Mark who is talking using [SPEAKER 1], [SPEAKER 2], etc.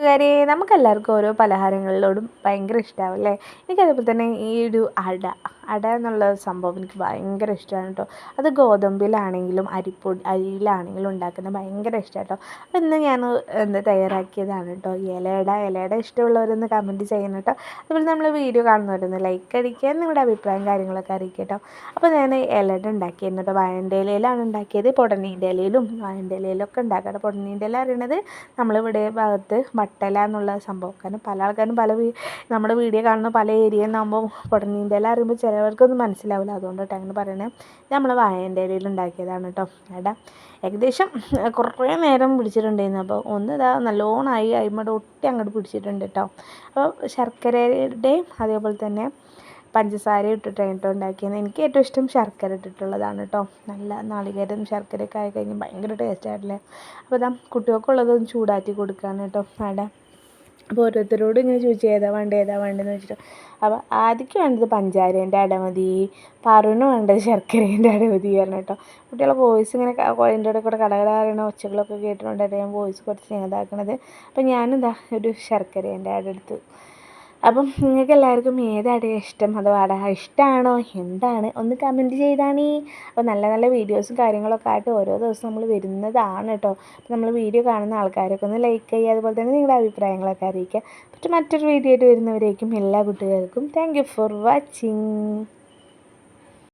[SPEAKER 1] കൂട്ടുകാരെ നമുക്കെല്ലാവർക്കും ഓരോ പലഹാരങ്ങളിലോടും ഭയങ്കര ഇഷ്ടമാവും അല്ലേ എനിക്കതേപോലെ തന്നെ ഈ ഒരു അട അട എന്നുള്ള സംഭവം എനിക്ക് ഭയങ്കര ഇഷ്ടമാണ് കേട്ടോ. അത് ഗോതമ്പിലാണെങ്കിലും അരിപ്പൊടി അരിയിലാണെങ്കിലും ഉണ്ടാക്കുന്നത് ഭയങ്കര ഇഷ്ടമാണ് കേട്ടോ. അപ്പോൾ ഇന്ന് ഞാൻ എന്താ തയ്യാറാക്കിയതാണ് കേട്ടോ ഇലയട. ഇലയട ഇഷ്ടമുള്ളവരൊന്ന് കമന്റ് ചെയ്യണം കേട്ടോ. അതുപോലെ നമ്മൾ വീഡിയോ കാണുന്നവരൊന്ന് ലൈക്ക് അടിക്കുക നിങ്ങളുടെ അഭിപ്രായം കാര്യങ്ങളൊക്കെ അറിയിക്കുക കേട്ടോ. അപ്പോൾ ഞാൻ ഇലയട ഉണ്ടാക്കിയിരുന്നു കേട്ടോ. ഇലയിലാണ് ഉണ്ടാക്കിയത്. പൊടനീന്റെ ഇലയിലും വാഴന്റെ ഇലയിലൊക്കെ ഉണ്ടാക്കാം പൊടനീന്റെ ഇല അറിയണത്. നമ്മളിവിടെ ഭാഗത്ത് വട്ടല എന്നുള്ള സംഭവം. കാരണം പല ആൾക്കാരും പല നമ്മുടെ വീഡിയോ കാണുന്ന പല ഏരിയ നിന്നാകുമ്പോൾ പൊടനീന്റെ ഇല അറിയുമ്പോൾ ചിലവർക്കൊന്നും മനസ്സിലാവില്ല അതുകൊണ്ടിട്ട് അങ്ങനെ പറയണത് നമ്മൾ വാഴേന്റെ ഇലയിൽ ഉണ്ടാക്കിയതാണ് കേട്ടോ ഏട്ടാ ഏകദേശം കുറേ നേരം പിടിച്ചിട്ടുണ്ടായിരുന്നു. അപ്പോൾ ഒന്ന് ഇതാ നല്ലോണമായി അയിമടെ ഒട്ടി അങ്ങോട്ട് പിടിച്ചിട്ടുണ്ട് കേട്ടോ അപ്പോൾ ശർക്കരയുടെയും അതേപോലെ തന്നെ പഞ്ചസാര ഇട്ടിട്ടാണ് കേട്ടോ ഉണ്ടാക്കിയത്. എനിക്ക് ഏറ്റവും ഇഷ്ടം ശർക്കര ഇട്ടിട്ടുള്ളതാണ് കേട്ടോ. നല്ല നാളികേരം ശർക്കരയൊക്കെ ആയി കഴിഞ്ഞാൽ ഭയങ്കര ടേസ്റ്റ് ആയിട്ടില്ലേ. അപ്പോൾ ഇതാ കുട്ടികൾക്കുള്ളതൊന്ന് ചൂടാറ്റി കൊടുക്കുകയാണ് കേട്ടോ. അവിടെ അപ്പോൾ ഓരോരുത്തരോട് ഇങ്ങനെ ചോദിച്ചു ഏതാ വേണ്ടത് ഏതാ വേണ്ടതെന്ന് വെച്ചിട്ട് അപ്പോൾ ആദ്യക്ക് വേണ്ടത് പഞ്ചാരേന്റെ അടമതി പാറുവിന് വേണ്ടത് ശർക്കരേന്റെ അടമതി പറഞ്ഞു കേട്ടോ. കുട്ടികളെ വോയിസ് ഇങ്ങനെ അതിന്റെ ഇടയിൽ കൂടെ കടകട അറിയണ ഒച്ചകളൊക്കെ കേട്ടുകൊണ്ടാണ് ഞാൻ വോയിസ് കുറച്ച് ഇതാക്കണത് അപ്പോൾ ഞാനിതാ ഒരു ശർക്കരേന്റെ അടുത്ത് അപ്പം നിങ്ങൾക്ക് എല്ലാവർക്കും ഏതാണ് ഇഷ്ടം അതോ അട ഇഷ്ടമാണോ എന്താണ്? ഒന്ന് കമന്റ് ചെയ്താണീ. അപ്പോൾ നല്ല നല്ല വീഡിയോസും കാര്യങ്ങളൊക്കെ ആയിട്ട് ഓരോ ദിവസം നമ്മൾ വരുന്നതാണ് കേട്ടോ അപ്പോൾ നമ്മൾ വീഡിയോ കാണുന്ന ആൾക്കാരൊക്കെ ഒന്ന് ലൈക്ക് ചെയ്യുക. അതുപോലെ തന്നെ നിങ്ങളുടെ അഭിപ്രായങ്ങളൊക്കെ അറിയിക്കുക. പക്ഷേ മറ്റൊരു വീഡിയോ ആയിട്ട് വരുന്നവരേക്കും എല്ലാ കുട്ടികൾക്കും താങ്ക് ഫോർ വാച്ചിങ്